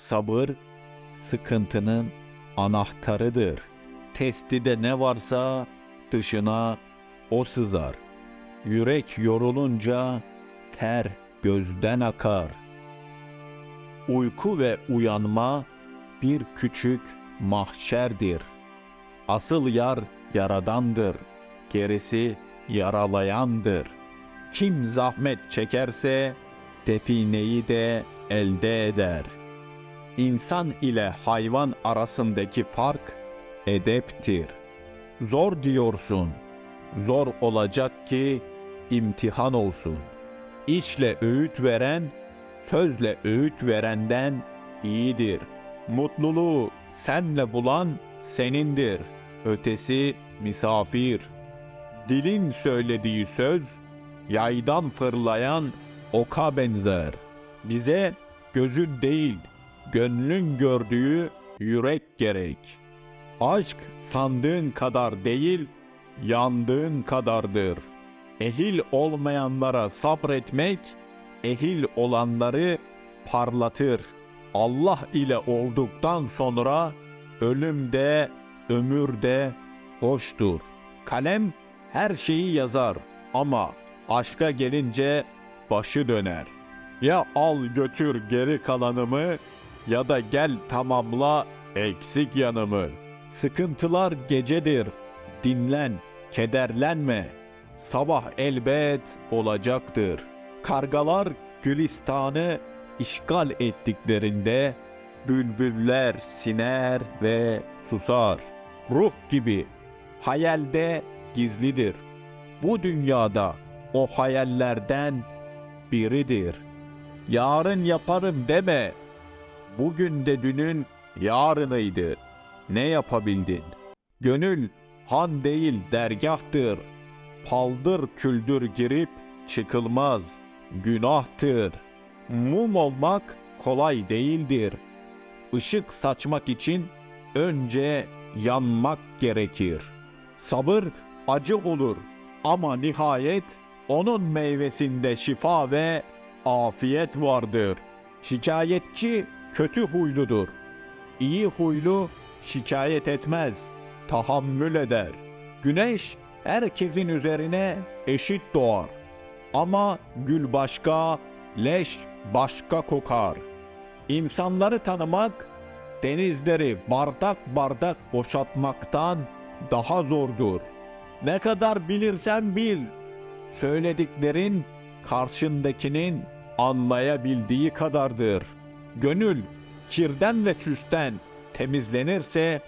Sabır sıkıntının anahtarıdır. Testide ne varsa dışına o sızar. Yürek yorulunca ter gözden akar. Uyku ve uyanma bir küçük mahşerdir. Asıl yar yaradandır, gerisi yaralayandır. Kim zahmet çekerse defineyi de elde eder. İnsan ile hayvan arasındaki fark edeptir. Zor diyorsun. Zor olacak ki imtihan olsun. İşle öğüt veren, sözle öğüt verenden iyidir. Mutluluğu senle bulan senindir. Ötesi misafir. Dilin söylediği söz, yaydan fırlayan oka benzer. Bize gözün değil, gönlün gördüğü yürek gerek. Aşk sandığın kadar değil, yandığın kadardır. Ehil olmayanlara sabretmek, ehil olanları parlatır. Allah ile olduktan sonra ölüm de ömür de hoştur. Kalem her şeyi yazar ama aşka gelince başı döner. Ya al götür geri kalanımı ya da gel tamamla eksik yanımı. Sıkıntılar gecedir. Dinlen, kederlenme. Sabah elbet olacaktır. Kargalar gülistanı işgal ettiklerinde bülbüller siner ve susar. Ruh gibi hayalde gizlidir. Bu dünyada o hayallerden biridir. Yarın yaparım deme. Bugün de dünün yarınıydı. Ne yapabildin? Gönül han değil dergahtır. Paldır küldür girip çıkılmaz. Günahtır. Mum olmak kolay değildir. Işık saçmak için önce yanmak gerekir. Sabır acı olur ama nihayet onun meyvesinde şifa ve afiyet vardır. Şikayetçi kötü huyludur. İyi huylu şikayet etmez, tahammül eder. Güneş herkesin üzerine eşit doğar. Ama gül başka, leş başka kokar. İnsanları tanımak, denizleri bardak bardak boşaltmaktan daha zordur. Ne kadar bilirsen bil, söylediklerin karşındakinin anlayabildiği kadardır. Gönül kirden ve süsten temizlenirse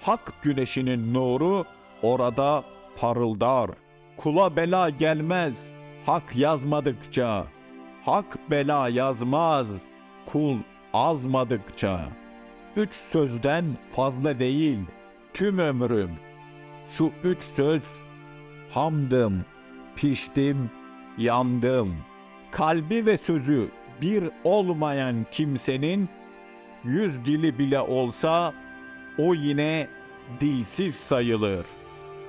hak güneşinin nuru orada parıldar. Kula bela gelmez hak yazmadıkça. Hak bela yazmaz kul azmadıkça. Üç sözden fazla değil tüm ömrüm. Şu üç söz hamdım, piştim, yandım. Kalbi ve sözü bir olmayan kimsenin yüz dili bile olsa o yine dilsiz sayılır.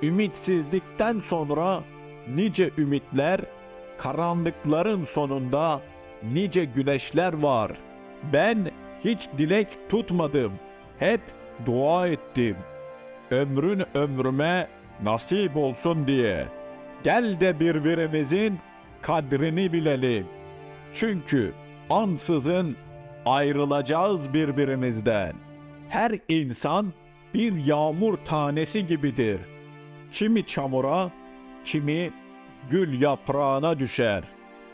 Ümitsizlikten sonra nice ümitler, karanlıkların sonunda nice güneşler var. Ben hiç dilek tutmadım, hep dua ettim. Ömrün ömrüme nasip olsun diye. Gel de birbirimizin kadrini bilelim. Çünkü ansızın ayrılacağız birbirimizden. Her insan bir yağmur tanesi gibidir. Kimi çamura, kimi gül yaprağına düşer.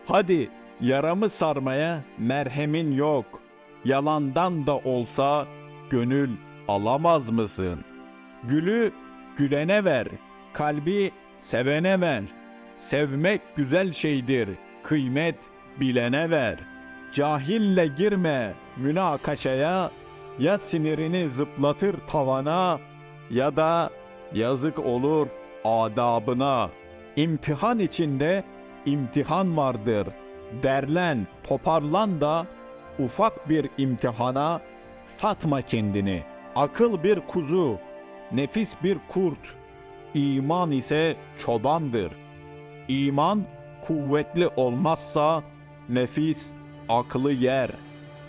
Hadi yaramı sarmaya merhemin yok. Yalandan da olsa gönül alamaz mısın? Gülü gülene ver, kalbi sevene ver. Sevmek güzel şeydir, kıymet bilene ver. Cahille girme münakaşaya, ya sinirini zıplatır tavana ya da yazık olur adabına. İmtihan içinde imtihan vardır. Derlen, toparlan da ufak bir imtihana satma kendini. Akıl bir kuzu, nefis bir kurt, iman ise çobandır. İman kuvvetli olmazsa nefis aklı yer.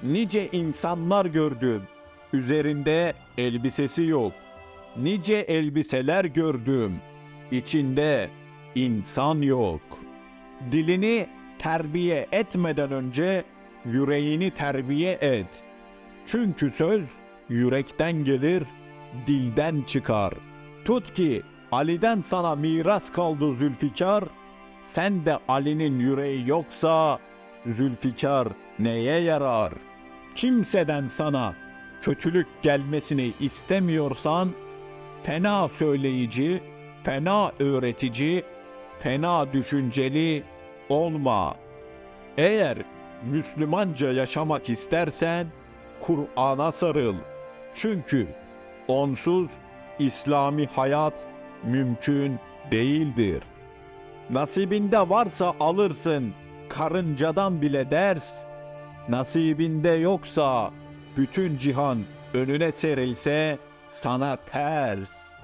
Nice insanlar gördüm. Üzerinde elbisesi yok. Nice elbiseler gördüm. İçinde insan yok. Dilini terbiye etmeden önce yüreğini terbiye et. Çünkü söz yürekten gelir, dilden çıkar. Tut ki Ali'den sana miras kaldı Zülfikar. Sen de Ali'nin yüreği yoksa Zülfikar neye yarar? Kimseden sana kötülük gelmesini istemiyorsan fena söyleyici, fena öğretici, fena düşünceli olma. Eğer Müslümanca yaşamak istersen Kur'an'a sarıl. Çünkü onsuz İslami hayat mümkün değildir. Nasibinde varsa alırsın karıncadan bile ders. Nasibinde yoksa bütün cihan önüne serilse sana ters.''